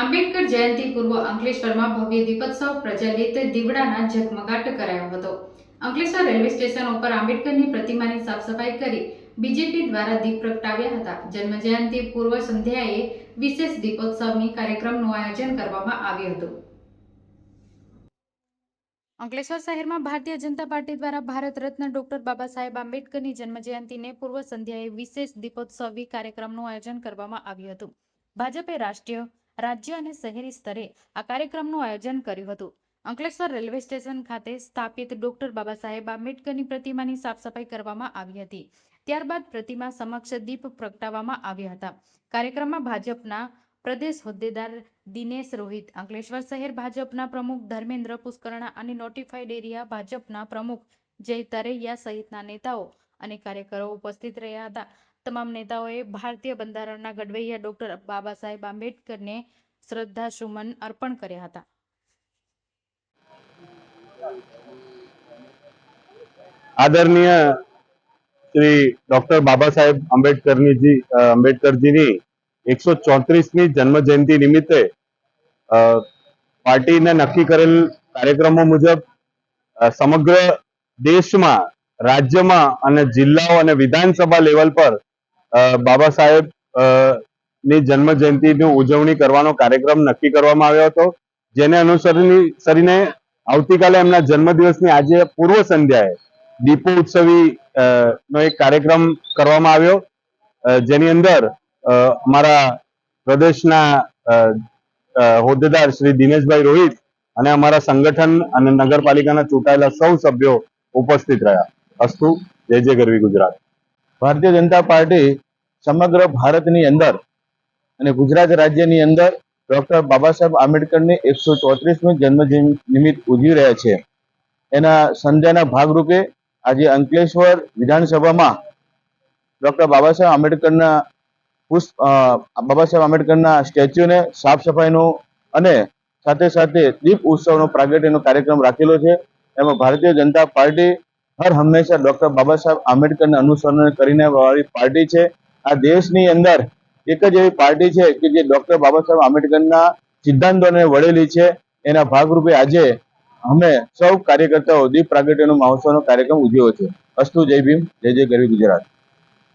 આંબેડકર જયંતિ પૂર્વ અંકલેશ્વરમાં ભવ્ય દીપોત્સવ પ્રજ્વલિત દીવડાના ઝગમગાટ કરાયો હતો. અંકલેશ્વર રેલવે સ્ટેશન ઉપર આંબેડકરની પ્રતિમાની સાફસફાઈ કરી બીજેપી દ્વારા દીપ પ્રગટાવ્યા હતા. જન્મજયંતિ પૂર્વ સંધ્યાએ વિશેષ દીપોત્સવની કાર્યક્રમનું આયોજન કરવામાં આવ્યું હતું. અંકલેશ્વર શહેરમાં ભારતીય જનતા પાર્ટી દ્વારા ભારત રત્ન ડોક્ટર બાબા સાહેબ આંબેડકરની જન્મજયંતિને પૂર્વ સંધ્યાએ વિશેષ દીપોત્સવી કાર્યક્રમનું આયોજન કરવામાં આવ્યું હતું. ભાજપે રાષ્ટ્રીય રાજ્ય અને શહેરી સ્તરે આ કાર્યક્રમનું આયોજન કર્યું હતું. અંકલેશ્વર રેલવે સ્ટેશન ખાતે સ્થાપિત ડોક્ટર બાબા સાહેબ આંબેડકરની પ્રતિમાની સાફસફાઈ કરવામાં આવી હતી. ત્યારબાદ પ્રતિમા સમક્ષ દીપ પ્રગટાવવામાં આવ્યા હતા. કાર્યક્રમમાં ભાજપના પ્રદેશ હોદ્દેદાર દિનેશ રોહિત, અંકલેશ્વર શહેર ભાજપના પ્રમુખ ધર્મેન્દ્ર પુષ્કરણા અને નોટિફાઈડ એરિયા ભાજપના પ્રમુખ જય તરૈયા સહિતના નેતાઓ અને કાર્યકરો ઉપસ્થિત રહ્યા હતા. તમામ નેતાઓએ ભારતીય બંધારણના ઘડવૈયા ડોક્ટર બાબા સાહેબ આંબેડકરને શ્રદ્ધાસુમન અર્પણ કર્યા હતા. આદરણીય શ્રી ડોક્ટર બાબા સાહેબ આંબેડકરનીજી અ, આંબેડકરજીની એકસો ચોત્રીસમી જન્મ જયંતિ નિમિત્તે પાર્ટીને નક્કી કરેલ કાર્યક્રમો મુજબ સમગ્ર દેશમાં રાજ્યમાં અને જિલ્લાઓ અને વિધાનસભા લેવલ પર બાબા સાહેબની જન્મ જયંતિની ઉજવણી કરવાનો કાર્યક્રમ નક્કી કરવામાં આવ્યો હતો. જેને અનુસરીને સરીને આવતીકાલે એમના જન્મદિવસની આજે પૂર્વ સંધ્યાએ દીપોત્સવી અ, નો એક કાર્યક્રમ કરવામાં આવ્યો. જેની અંદર અમારા પ્રદેશના હોદ્દેદાર શ્રી દિનેશભાઈ રોહિત અને અમારા સંગઠન અને નગરપાલિકાના ચૂંટાયેલા સૌ સભ્યો ઉપસ્થિત રહ્યા. અસ્તુ, જય જય ગરવી ગુજરાત. ભારતીય જનતા પાર્ટી સમગ્ર ભારતની અંદર અને ગુજરાત રાજ્યની અંદર ડોક્ટર બાબા સાહેબ આંબેડકરની એકસો ચોત્રીસમી જન્મ નિમિત્ત ઉજવી રહ્યા છે. એના સંધ્યાના ભાગરૂપે આજે અંકલેશ્વર વિધાનસભામાં ડોક્ટર બાબા સાહેબ આંબેડકરના પુષ્પ બાબા સાહેબ આંબેડકરના સ્ટેચ્યુને સાફ સફાઈનો અને સાથે સાથે દીપ ઉત્સવનો પ્રાગટ્યનો કાર્યક્રમ રાખેલો છે. એમાં ભારતીય જનતા પાર્ટી હર હંમેશા ડોક્ટર બાબા સાહેબ આંબેડકરને અનુસરણ કરીને વાળી પાર્ટી છે. આ દેશની અંદર એક જ એવી પાર્ટી છે કે જે ડોક્ટર બાબા સાહેબ આંબેડકરના સિદ્ધાંતોને વળેલી છે. એના ભાગરૂપે આજે અમે સૌ કાર્યકર્તાઓ દીપ પ્રાગટ્યનો મહોત્સવનો કાર્યક્રમ ઉજવ્યો છે. અસ્તુ જય ભીમ, જય જય ગરવી ગુજરાત.